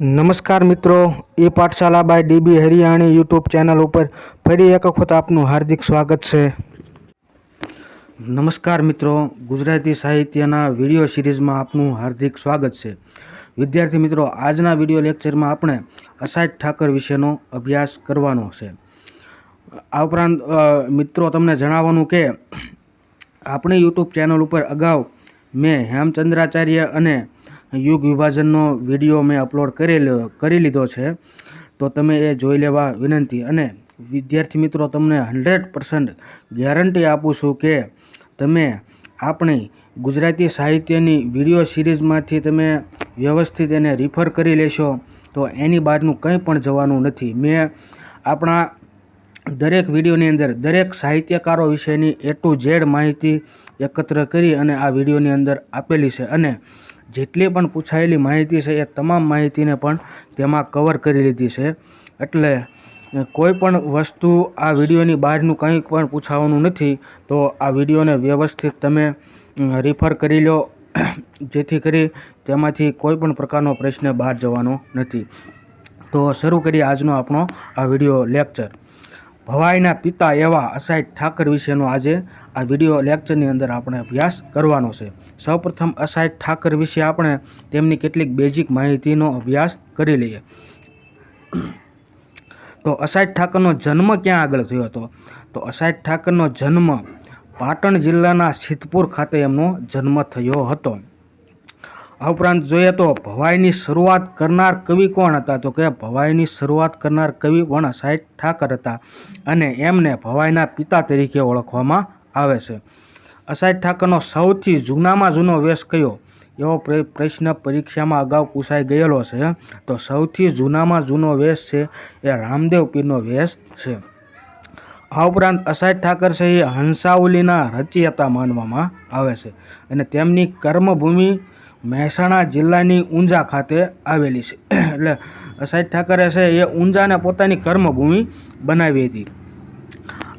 નમસ્કાર મિત્રો, E Pathshala by DB Hariyani YouTube channel ઉપર ફરી એક વખત આપનું હાર્દિક સ્વાગત છે. નમસ્કાર મિત્રો, ગુજરાતી સાહિત્યના વીડિયો સિરીઝમાં આપનું હાર્દિક સ્વાગત છે. વિદ્યાર્થી મિત્રો, આજના વીડિયો લેક્ચરમાં આપણે અસાઇટ ઠાકર વિશેનો અભ્યાસ કરવાનો છે. આ ઉપરાંત મિત્રો, તમને જણાવવાનું કે આપણી યુટ્યુબ ચેનલ ઉપર અગાઉ મેં હેમચંદ્રાચાર્ય અને યુગ વિભાજનનો વીડિયો મેં અપલોડ કરેલો, કરી લીધો છે. તો તમે એ જોઈ લેવા વિનંતી. અને વિદ્યાર્થી મિત્રો, તમને હંડ્રેડ પર્સન્ટ ગેરંટી આપું છું કે તમે આપણી ગુજરાતી સાહિત્યની વીડિયો સિરીઝમાંથી તમે વ્યવસ્થિત એને રિફર કરી લેશો, તો એની બહારનું કંઈ પણ જવાનું નથી. મેં આપણા દરેક વિડીયોની અંદર, દરેક સાહિત્યકારો વિશેની એ ટુ ઝેડ માહિતી એકત્ર કરી અને આ વિડીયોની અંદર આપેલી છે. અને જેટલી પણ પૂછાયેલી માહિતી છે એ તમામ માહિતીને પણ તેમાં કવર કરી લીધી છે. એટલે કોઈ પણ વસ્તુ આ વિડીયોની બહારનું કંઈ પણ પૂછાવાનું નથી, તો આ વિડીયોને વ્યવસ્થિત તમે રિફર કરી લો. જેથી કરી તેમાંથી કોઈ પણ પ્રકારનો પ્રશ્ન બહાર જવાનો નથી. તો શરૂ કરીએ આજનો આપણો આ વીડિયો લેક્ચર ભવાઈના પિતા એવા અસાઈ ઠાકર વિશેનો આજે આ વીડિયો લેક્ચરની અંદર આપણે અભ્યાસ કરવાનો છે. સૌપ્રથમ અસાઈટ ઠાકર વિશે આપણે તેમની કેટલીક બેઝિક માહિતીનો અભ્યાસ કરી લઈએ. તો અસાઈ ઠાકરનો જન્મ ક્યાં આગળ થયો હતો? તો અસાઈ ઠાકરનો જન્મ પાટણ જિલ્લાના સિદ્ધપુર ખાતે એમનો જન્મ થયો હતો. આ ઉપરાંત જોઈએ તો ભવાઈની શરૂઆત કરનાર કવિ કોણ હતા? તો કે ભવાઈની શરૂઆત કરનાર કવિ પણ સાહેબ ઠાકર હતા અને એમને ભવાઈના પિતા તરીકે ઓળખવામાં આવે છે. અસાઈડ ઠાકરનો સૌથી જૂનામાં જૂનો વેશ કયો? એવો પ્ર- પ્રશ્ન પરીક્ષામાં અગાઉ પૂછાઈ ગયેલો છે. તો સૌથી જૂનામાં જૂનો વેશ છે એ રામદેવ પીરનો વેશ છે. આ ઉપરાંત અસાઈડ ઠાકર છે એ હંસાવલીના રચયતા માનવામાં આવે છે અને તેમની કર્મભૂમિ મહેસાણા જિલ્લાની ઊંઝા ખાતે આવેલી છે. એટલે સાહેબ ઠાકરે છે એ ઊંઝાને પોતાની કર્મભૂમિ બનાવી હતી.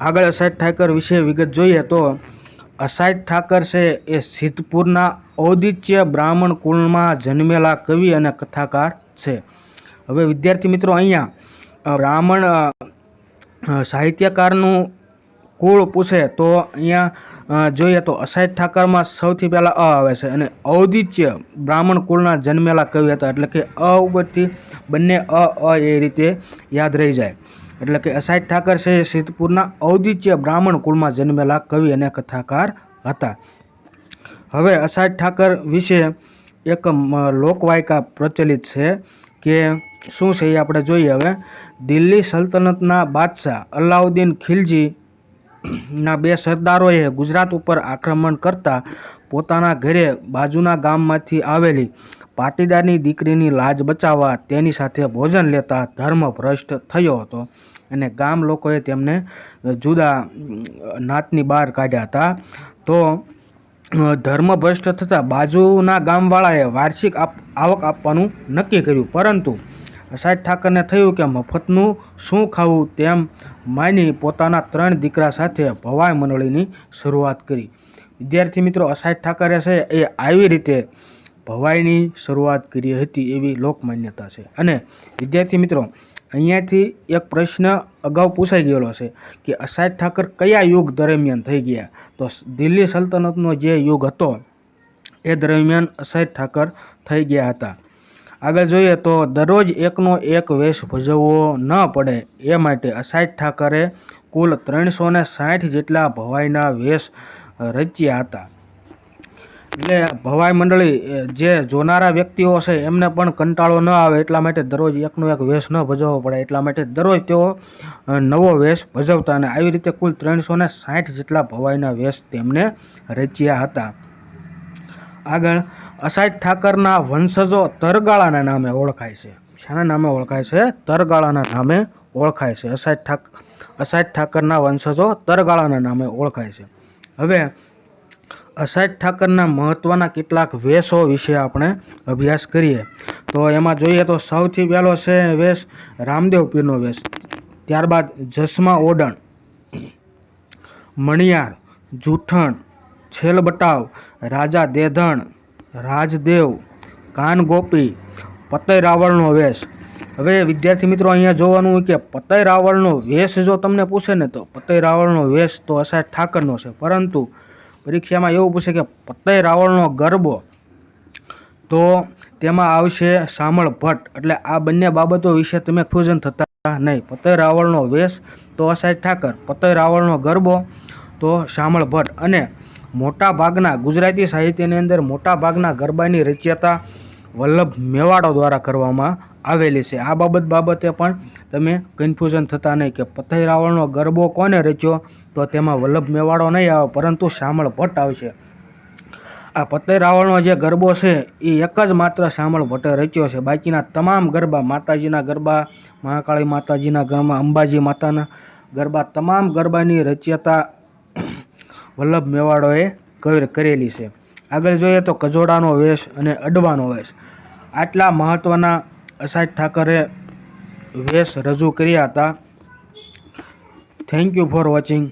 આગળ સાહેબ ઠાકર વિશે વિગત જોઈએ તો અસાઈડ ઠાકર છે એ સિદ્ધપુરના ઔદિત્ય બ્રાહ્મણ કુળમાં જન્મેલા કવિ અને કથાકાર છે. હવે વિદ્યાર્થી મિત્રો અહીંયા બ્રાહ્મણ સાહિત્યકારનું કુળ પૂછે તો અહીંયા જોઈએ તો અસાઈ ઠાકરમાં સૌથી પહેલાં અ આવે છે અને ઔદિત્ય બ્રાહ્મણ કુળના જન્મેલા કવિ હતા. એટલે કે અ ઉપરથી બંને અ અ એ રીતે યાદ રહી જાય. એટલે કે અસાઈ ઠાકર છે સિદ્ધપુરના ઔદિત્ય બ્રાહ્મણ કુળમાં જન્મેલા કવિ અને કથાકાર હતા. હવે અસાઈ ઠાકર વિશે એક લોકવાયકા પ્રચલિત છે કે શું છે એ આપણે જોઈએ હવે. દિલ્હી સલ્તનતના બાદશાહ અલાઉદ્દીન ખિલજી ના બે સરદારોએ ગુજરાત ઉપર આક્રમણ કરતા પોતાના ઘરે બાજુના ગામમાંથી આવેલી પાટીદારની દીકરીની લાજ બચાવવા તેની સાથે ભોજન લેતા ધર્મભ્રષ્ટ થયો હતો. અને ગામ લોકોએ તેમને જુદા નાતની બહાર કાઢ્યા હતા. તો ધર્મ ધર્મભ્રષ્ટ થતાં બાજુના ગામવાળાએ વાર્ષિક આવક આપવાનું નક્કી કર્યું. પરંતુ સાહેબ ઠાકરને થયું કે મફતનું શું ખાવું તેમ માની પોતાના ત્રણ દીકરા સાથે ભવાઈ મંડળીની શરૂઆત કરી. વિદ્યાર્થી મિત્રો અસાઈડ ઠાકરે છે, એ આવી રીતે ભવાઈની શરૂઆત કરી હતી એવી લોકમાન્યતા છે. અને વિદ્યાર્થી મિત્રો, અહીંયાથી એક પ્રશ્ન અગાઉ પૂછાઈ ગયેલો છે કે અસાઈડ ઠાકર કયા યુગ દરમિયાન થઈ ગયા? તો દિલ્હી સલ્તનતનો જે યુગ હતો, એ દરમિયાન અસાઈડ ઠાકર થઈ ગયા હતા. આગળ જોઈએ તો દરરોજ એકનો એક વેશ ભજવવો ન પડે, એ માટે અસાઈડ ઠાકરે કુલ ત્રણસો સાઠ જેટલા ભવાઈના વેશ રચ્યા હતા. એટલે ભવાઈ મંડળી જે જોનારા વ્યક્તિઓ છે, એમને પણ કંટાળો ન આવે એટલા માટે દરરોજ એકનો એક વેશ ન ભજવવો પડે. એટલા માટે દરરોજ તેઓ નવો વેશ ભજવતા અને આવી રીતે કુલ ત્રણસો સાઠ જેટલા ભવાઈના વેશ તેમને રચ્યા હતા. આગળ અસાઈડ ઠાકરના વંશજો તરગાળાના નામે ઓળખાય છે. શાના નામે ઓળખાય છે? તરગાળાના નામે ઓળખાય છે. અસાઈડ ઠાક અસાઈડ ઠાકરના વંશજો તરગાળાના નામે ઓળખાય છે. હવે અસાઈડ ઠાકરના મહત્ત્વના કેટલાક વેશો વિશે આપણે અભ્યાસ કરીએ. તો એમાં જોઈએ તો સૌથી પહેલો છે વેશ રામદેવ પીરનો વેશ. ત્યારબાદ જસમા ઓડણ, મણિયાર, જૂઠણ છેલ બટાવ, રાજા દેધણ, રાજદેવ કાનગોપી પતય રાવળનો વેશ. હવે વિદ્યાર્થી મિત્રો અહીંયા જોવાનું કે પતય રાવળનો વેશ જો તમને પૂછે ને તો પતય રાવળનો વેશ તો અસાય ઠાકરનો છે. પરંતુ પરીક્ષામાં એવું પૂછે કે પતય રાવળનો ગરબો તો તેમાં આવશે શામળ ભટ્ટ. એટલે આ બંને બાબતો વિશે તમે ફ્યુઝન થતા નહીં. પતય રાવળનો વેશ તો અસાય ઠાકર, પતય રાવળનો ગરબો તો શામળ ભટ્ટ. અને મોટા ભાગના ગુજરાતી સાહિત્યની અંદર મોટા ભાગના ગરબાની રચ્યતા વલ્લભ મેવાડો દ્વારા કરવામાં આવેલી છે. આ બાબત બાબતે પણ તમે કન્ફ્યુઝન થતા નહીં કે પથ્થઈ રાવળનો ગરબો કોને રચ્યો તો તેમાં વલ્લભ મેવાડો નહીં આવે, પરંતુ શામળ ભટ્ટ આવશે. આ પતય રાવળનો જે ગરબો છે, એ એક જ માત્ર શામળ ભટ્ટે રચ્યો છે. બાકીના તમામ ગરબા માતાજીના ગરબા, મહાકાળી માતાજીના ગરબા, અંબાજી માતાના ગરબા, તમામ ગરબાની રચયતા વલ્લભ મેવાડોએ કર- કરેલી છે. આગળ જોઈએ તો કજોડાનો વેશ અને અડવાનો વેશ. આટલા મહત્ત્વના અસાજ ઠાકરે વેશ રજૂ કર્યા હતા. Thank you for watching